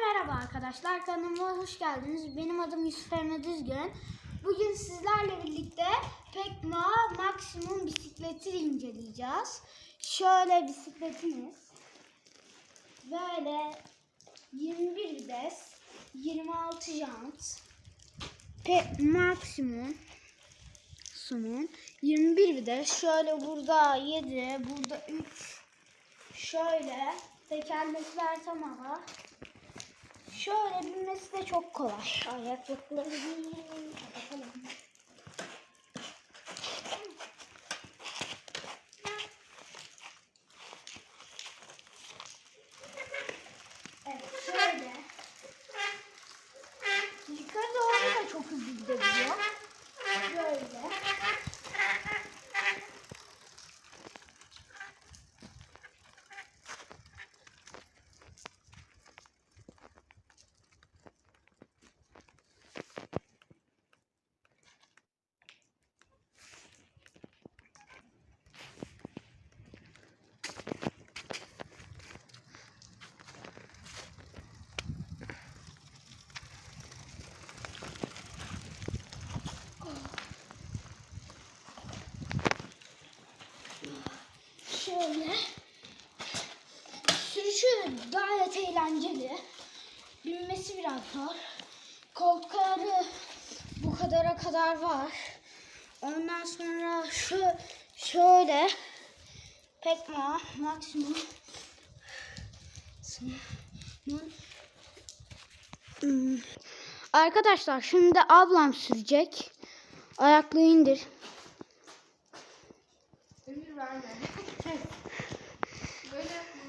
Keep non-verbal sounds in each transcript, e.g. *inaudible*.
merhaba arkadaşlar. Kanalıma hoş geldiniz. Benim adım Yusuf Emre Düzgün. Bugün sizlerle birlikte Pekma Maximum bisikleti inceleyeceğiz. Şöyle bisikletimiz. Böyle 21 vites, 26 jant. Pe Maximum sunum 21 vites. Şöyle burada 7, burada 3. Şöyle tekerlekler tam hava. Şöyle binmesi de çok kolay. Ayaklıkları *laughs* Şöyle. Sürüşü gayet eğlenceli. Binmesi biraz zor. Koltukları bu kadara kadar var. Ondan sonra şu şöyle Pekma maksimum Hmm. Arkadaşlar şimdi ablam sürecek. Ayaklığı indir. Emir verme. *laughs* Böyle yapma.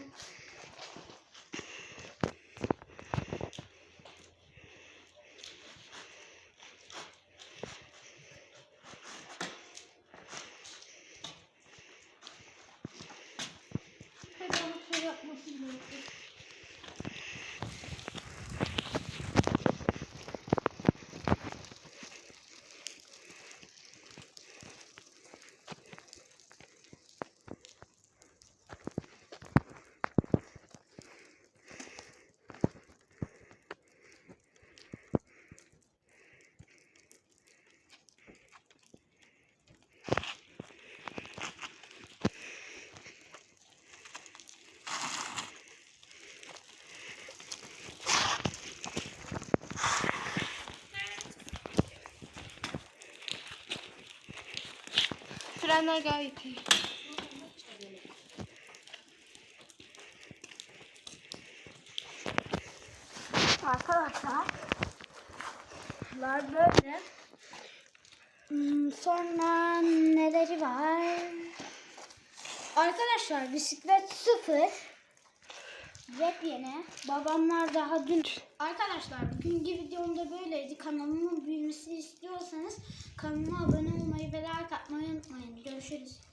Hadi onu şey yapması gerekiyor. Frenler gayet iyi. Arkadaşlar bunlar böyle. Hmm, Sonra neleri var? Arkadaşlar bisiklet sıfır. Yepyeni. Babamlar daha dün. Arkadaşlar bugünkü videomda böyleydi. Kanalımın büyümesini istiyorsanız kanalıma abone olmayı ve like atmayı unutmayın. Görüşürüz.